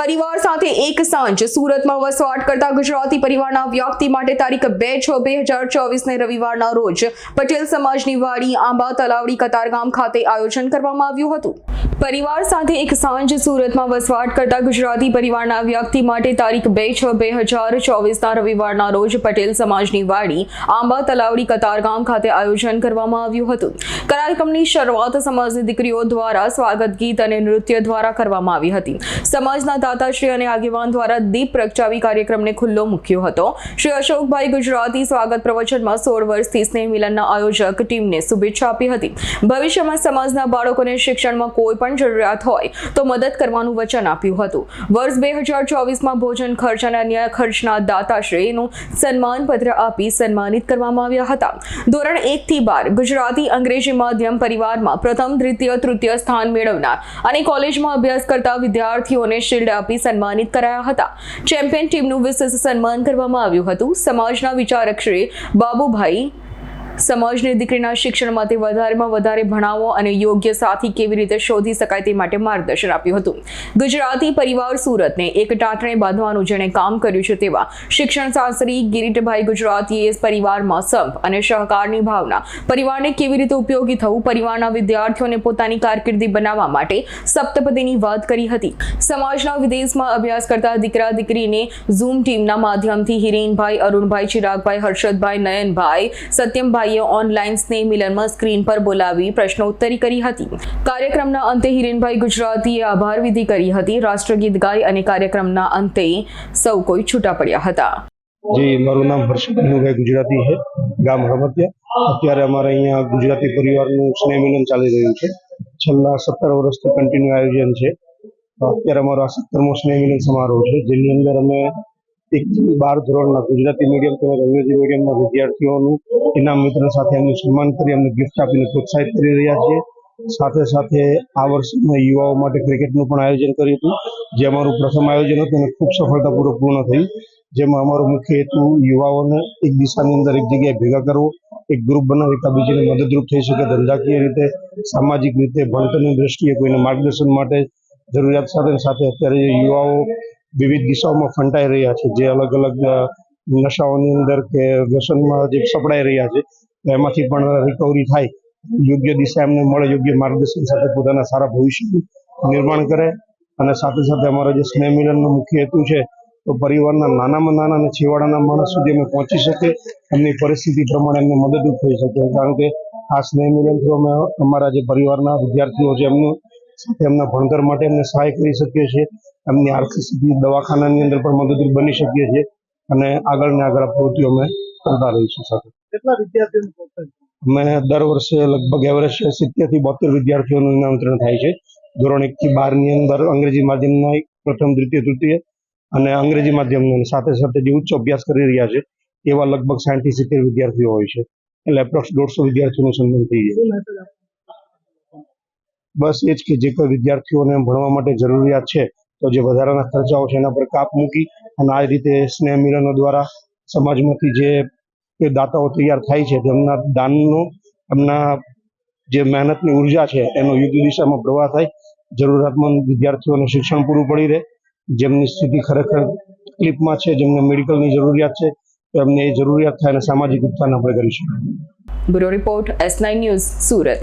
પરિવાર સાથે એક સાંજ સુરતમાં વસવાટ કરતા ગુજરાતી પરિવારના વ્યક્તિ માટે તારીખ બે છ બે હજાર ચોવીસને રવિવારના રોજ પટેલ સમાજની વાડી આંબા તલાવડી કતારગામ ખાતે આયોજન કરવામાં આવ્યું હતું. પરિવાર સાથે એક સાંજ સુરતમાં વસવાટ કરતા ગુજરાતી પરિવારના વ્યક્તિ માટે તારીખ બે છ બે હજાર ચોવીસના રવિવારના રોજ પટેલ સમાજની વાડી આંબા તલાવડી કતારગામ ખાતે આયોજન કરવામાં આવ્યું હતું. કાર્યક્રમની શરૂઆત સમાજની દીકરીઓ દ્વારા સ્વાગત ગીત અને નૃત્ય દ્વારા કરવામાં આવી હતી. સમાજના દાતાશ્રી અને આગેવાન દ્વારા દીપ પ્રગટાવી કાર્યક્રમને ખુલ્લો મૂક્યો હતો. શ્રી અશોકભાઈ ગુજરાતી સ્વાગત પ્રવચનમાં સોળ વર્ષથી સ્નેહ મિલનના આયોજક ટીમને શુભેચ્છા આપી હતી. ભવિષ્યમાં સમાજના બાળકોને શિક્ષણમાં કોઈ પણ જરૂરિયાત હોય તો મદદ કરવાનું વચન આપ્યું હતું. વર્ષ બે હજાર ચોવીસમાં ભોજન ખર્ચ અને અન્ય ખર્ચના દાતાશ્રીનું સન્માન પત્ર આપી સન્માનિત કરવામાં આવ્યા હતા. ધોરણ એક થી બાર ગુજરાતી અંગ્રેજી માધ્યમ પરિવારમાં પ્રથમ, દ્વિતીય, તૃતીય સ્થાન મેળવનાર અને કોલેજમાં અભ્યાસ કરતા વિદ્યાર્થીઓને શિલ્ડ આપી સન્માનિત કરાયા હતા. ચેમ્પિયન ટીમનું વિશેષ સન્માન કરવામાં આવ્યું હતું. સમાજના વિચારક શ્રી બાબુભાઈ સમાજની દીકરીના શિક્ષણ માટે વધારેમાં વધારે ભણાવો અને યોગ્ય સાથી કેવી રીતે શોધી શકાય તે માટે માર્ગદર્શન આપ્યું હતું. ગુજરાતી પરિવાર સુરતને એક ટાંકણે બાંધવાનું જેણે કામ કર્યું છે તેવા શિક્ષણ શાસ્ત્રી ગિરીટભાઈ ગુજરાતીએ પરિવારમાં સંપ અને સહકારની ભાવના, પરિવારને કેવી રીતે ઉપયોગી થવું, પરિવારના વિદ્યાર્થીઓને પોતાની કારકિર્દી બનાવવા માટે સપ્તપદીની વાત કરી હતી. સમાજના વિદેશમાં અભ્યાસ કરતા દીકરા દીકરીને ઝૂમ ટીમના માધ્યમથી હિરેનભાઈ, અરુણભાઈ, ચિરાગભાઈ, હર્ષદભાઈ, નયનભાઈ સત્યમભાઈએ ઓનલાઈન સ્નેહ સ્ક્રીન પર બોલાવી પ્રશ્નોત્તરી કરી હતી. કાર્યક્રમના અંતે હિરેનભાઈ ગુજરાતીએ આભાર કરી હતી. રાષ્ટ્રગીત ગાઈ અને કાર્યક્રમના અંતે સૌ કોઈ છૂટા પડ્યા હતા. જી, મારું નામ હર્ષદ ગુજરાતી છે, ગામ રમતિયા. અત્યારે અમારે અહીંયા ગુજરાતી પરિવારનું સ્નેહ મિલન ચાલી રહ્યું છે. છેલ્લા સત્તર વર્ષથી કન્ટિન્યુ આયોજન છે. અત્યારે અમારો આ સત્તરમો સ્નેહ સમારોહ છે, જેની અંદર અમે એક થી બાર ધોરણના ગુજરાતી મીડિયમ તેમજ અંગ્રેજી મીડિયમના વિદ્યાર્થીઓનું ઇનામ વિતરણ સાથે એમનું સન્માન કરી, એમને ગિફ્ટ આપીને પ્રોત્સાહિત કરી રહ્યા છીએ. સાથે સાથે આ વર્ષે યુવાઓ માટે ક્રિકેટનું પણ આયોજન કર્યું હતું. જે અમારું પ્રથમ આયોજન હતું અને ખૂબ સફળતાપૂર્વક પૂર્ણ થયું. જેમાં અમારો મુખ્ય હેતુ યુવાઓને એક દિશાની અંદર એક જગ્યાએ ભેગા કરવો, એક ગ્રુપ બનાવી, એકબીજાને મદદરૂપ થઈ શકે ધંધાકીય રીતે, સામાજિક રીતે, ભણતરની દ્રષ્ટિએ કોઈને માર્ગદર્શન માટે જરૂરિયાત સાથે સાથે અત્યારે યુવાઓ વિવિધ દિશાઓમાં ફંટાઈ રહ્યા છે. જે અલગ અલગ નશાઓની અંદર કે વ્યસનમાં જે સપડાઈ રહ્યા છે, એમાંથી પણ રિકવરી થાય. યોગ્ય દિશા એમને મળે, યોગ્ય માર્ગદર્શન સાથે પોતાના સારા ભવિષ્યનું નિર્માણ કરે અને સાથે સાથે અમારા જે સ્નેહ મિલનનો મુખ્ય હેતુ છે, તો પરિવારના નાનામાં નાના અને છેવાડાના માણસ સુધી અમે પહોંચી શકીએ એમની પરિસ્થિતિ પ્રમાણે એમને મદદરૂપ થઈ શકે. કારણ કે આ સ્નેહ મિલનથી અમે અમારા જે પરિવારના વિદ્યાર્થીઓ છે, એમનું એમના ભણતર માટે એમને સહાય કરી શકીએ છીએ. એમની આર્થિક સ્થિતિ દવાખાનાની અંદર પણ મદદરૂપ બની શકીએ છીએ અને આગળ ને આગળ પ્રવૃત્તિઓ અમે કરતા રહીશું સાથે. કેટલા વિદ્યાર્થીઓ અમે દર વર્ષે લગભગ એવરેજ સિત્તેરથી બોતેર વિદ્યાર્થીઓનું ઇનામ થાય છે. ધોરણ એક થી બારની અંદર અંગ્રેજી માધ્યમના પ્રથમ દ્વિતીય તૃતીય અને અંગ્રેજી માધ્યમનું સાથે સાથે જે ઉચ્ચ અભ્યાસ કરી રહ્યા છે એવા લગભગ સાઠથી સિત્તેર વિદ્યાર્થીઓ હોય છે. એટલે એપ્રોક્સ દોઢસો વિદ્યાર્થીઓનું સંબંધ થઈ જાય. બસ એ જ કે જે કોઈ વિદ્યાર્થીઓને ભણવા માટે જરૂરિયાત છે તો જે વધારાના ખર્ચાઓ છે એના પર કાપ મૂકી અને આ રીતે સ્નેહ મિલનો દ્વારા સમાજમાંથી જે એ દાતાઓ તૈયાર થાય છે, તેમના દાનનો, એમના જે મહેનતની ઊર્જા છે, એનો યોગ્ય દિશામાં પ્રવાહ થાય. જરૂરિયાતમંદ વિદ્યાર્થીઓને શિક્ષણ પૂરું પડી રહે. જેમની સ્થિતિ ખરેખર તકલીફમાં છે, જેમને મેડિકલની જરૂરિયાત છે એમને એ જરૂરિયાત થાય અને સામાજિક ઉત્થાન આપણે કરીશું bureau report S news Surat.